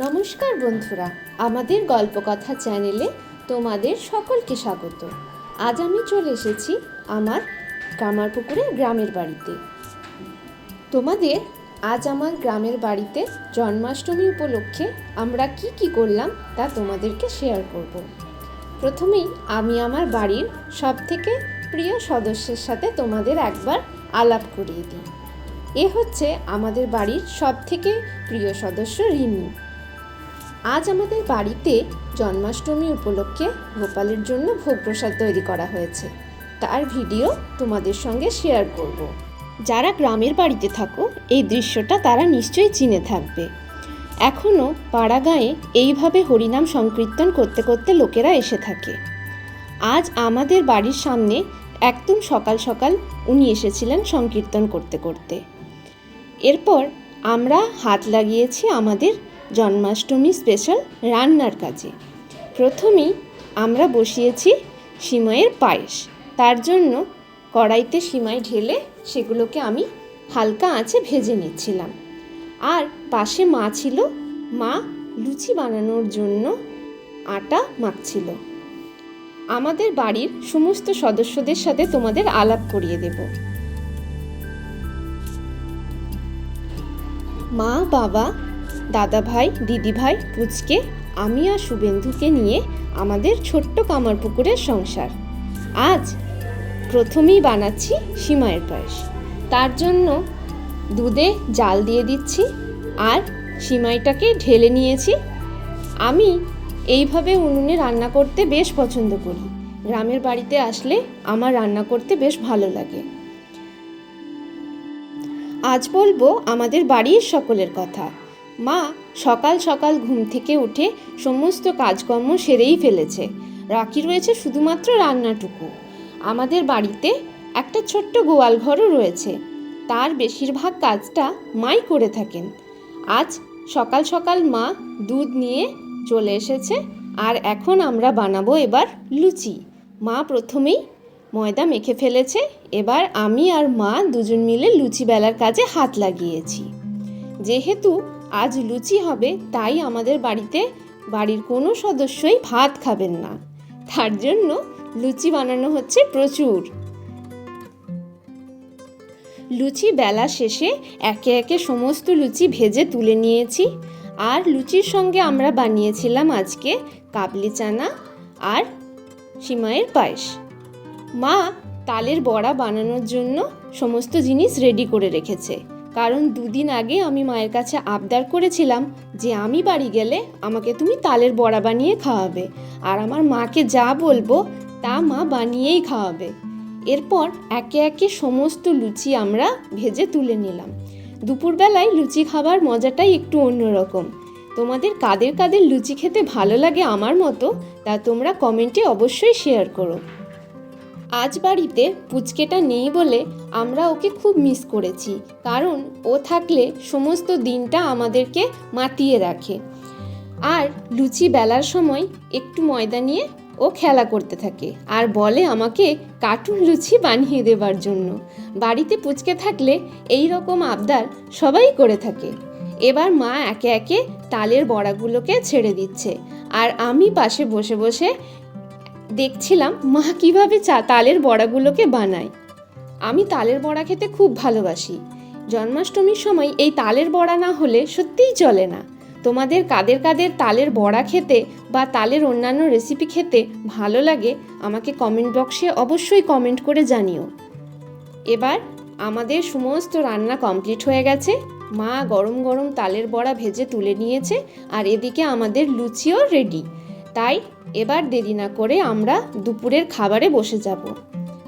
নমস্কার বন্ধুরা, আমাদের গল্পকথা চ্যানেলে তোমাদের সকলকে স্বাগত। আজ আমি চলে এসেছি আমার কামারপুকুরের গ্রামের বাড়িতে। তোমাদের আজ আমার গ্রামের বাড়িতে জন্মাষ্টমী উপলক্ষে আমরা কি কি করলাম তা তোমাদেরকে শেয়ার করব। প্রথমেই আমি আমার বাড়ির সবথেকে প্রিয় সদস্যের সাথে তোমাদের একবার আলাপ করিয়ে দিই। এ হচ্ছে আমাদের বাড়ির সবথেকে প্রিয় সদস্য রিমি। আজ আমাদের বাড়িতে জন্মাষ্টমী উপলক্ষে গোপালের জন্য ভোগ প্রসাদ তৈরি করা হয়েছে। তার ভিডিও তোমাদের সঙ্গে শেয়ার করব। যারা গ্রামের বাড়িতে থাকো, এই দৃশ্যটা তারা নিশ্চয়ই চিনে থাকবে। এখনও পাড়া গাঁয়ে এইভাবে হরিনাম সংকীর্তন করতে করতে লোকেরা এসে থাকে। আজ আমাদের বাড়ির সামনে একদম সকাল সকাল উনি এসেছিলেন সংকীর্তন করতে করতে। এরপর আমরা হাত লাগিয়েছি আমাদের জন্মাষ্টমী স্পেশাল রান্নার কাজে। প্রথমেই আমরা বসিয়েছি সিমাইয়ের পায়েস। তার জন্য কড়াইতে সিমাই ঢেলে সেগুলোকে আমি হালকা আঁচে ভেজে নিচ্ছিলাম। আর পাশে মা ছিল। মা লুচি বানানোর জন্য আটা মাখছিল। আমাদের বাড়ির সমস্ত সদস্যদের সাথে তোমাদের আলাপ করিয়ে দেবো। মা, বাবা দাদা ভাই দিদি ভাই পুচকে, আমি আর শুভেন্দুকে নিয়ে আমাদের ছোট্ট কামার পুকুরের সংসার। আজ প্রথমেই বানাচ্ছি সিমাইয়ের পায়েস। তার জন্য দুধে জাল দিয়ে দিচ্ছি আর সিমাইটাকে ঢেলে নিয়েছি। আমি এইভাবে উনুনে রান্না করতে বেশ পছন্দ করি। গ্রামের বাড়িতে আসলে আমার রান্না করতে বেশ ভালো লাগে। আজ বলব আমাদের বাড়ির সকলের কথা। মা সকাল সকাল ঘুম থেকে উঠে সমস্ত কাজকর্ম সেরেই ফেলেছে। রাখি রয়েছে শুধুমাত্র রান্নাটুকু। আমাদের বাড়িতে একটা ছোট্ট গোয়াল ঘরও রয়েছে। তার বেশিরভাগ কাজটা মাই করে থাকেন। আজ সকাল সকাল মা দুধ নিয়ে চলে এসেছে আর এখন আমরা বানাবো এবার লুচি। মা প্রথমেই ময়দা মেখে ফেলেছে, এবার আমি আর মা দুজন মিলে লুচি বেলার কাজে হাত লাগিয়েছি। যেহেতু আজ লুচি হবে, তাই আমাদের বাড়িতে বাড়ির কোনো সদস্যই ভাত খাবেন না। তার জন্য লুচি বানানো হচ্ছে প্রচুর। লুচি বেলা শেষে একে একে সমস্ত লুচি ভেজে তুলে নিয়েছি। আর লুচির সঙ্গে আমরা বানিয়েছিলাম আজকে কাবলি চানা আর সিমাইয়ের পায়েস। মা তালের বড়া বানানোর জন্য সমস্ত জিনিস রেডি করে রেখেছে। কারণ দুদিন আগে আমি মায়ের কাছে আবদার করেছিলাম যে আমি বাড়ি গেলে আমাকে তুমি তালের বড়া বানিয়ে খাওয়াবে। আর আমার মাকে যা বলব, তা মা বানিয়েই খাওয়াবে। এরপর একে একে সমস্ত লুচি আমরা ভেজে তুলে নিলাম। দুপুরবেলায় লুচি খাবার মজাটাই একটু অন্যরকম। তোমাদের কাদের কাদের লুচি খেতে ভালো লাগে আমার মতো, তা তোমরা কমেন্টে অবশ্যই শেয়ার করো। আজ বাড়িতে পুচকেটা নেই বলে আমরা ওকে খুব মিস করেছি, কারণ ও থাকলে সমস্ত দিনটা আমাদেরকে মাতিয়ে রাখে। আর লুচি বেলার সময় একটু ময়দা নিয়ে ও খেলা করতে থাকে আর বলে আমাকে কার্টুন লুচি বানিয়ে দেবার জন্য। বাড়িতে পুচকে থাকলে এই রকম আবদার সবাই করে থাকে। এবার মা একে একে তালের বড়াগুলোকে ছেড়ে দিচ্ছে আর আমি পাশে বসে বসে দেখছিলাম, মা কীভাবে চা, তালের বড়াগুলোকে বানায়। আমি তালের বড়া খেতে খুব ভালোবাসি। জন্মাষ্টমীর সময় এই তালের বড়া না হলে সত্যিই চলে না। তোমাদের কাদের কাদের তালের বড়া খেতে বা তালের অন্যান্য রেসিপি খেতে ভালো লাগে, আমাকে কমেন্ট বক্সে অবশ্যই কমেন্ট করে জানিও। এবার আমাদের সমস্ত রান্না কমপ্লিট হয়ে গেছে। মা গরম গরম তালের বড়া ভেজে তুলে নিয়েছে, আর এদিকে আমাদের লুচিও রেডি তাই এবার দেরি না করে আমরা দুপুরের খাবারে বসে যাব।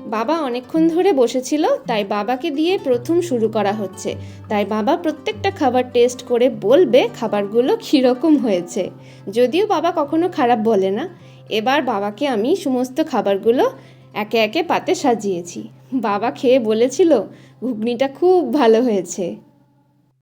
বাবা অনেকক্ষণ ধরে বসেছিল, তাই বাবাকে দিয়ে প্রথম শুরু করা হচ্ছে। তাই বাবা প্রত্যেকটা খাবার টেস্ট করে বলবে খাবারগুলো কীরকম হয়েছে। যদিও বাবা কখনো খারাপ বলে না। এবার বাবাকে আমি সমস্ত খাবারগুলো একে একে পাতে সাজিয়েছি। বাবা খেয়ে বলেছিল, ঘুগনিটা খুব ভালো হয়েছে।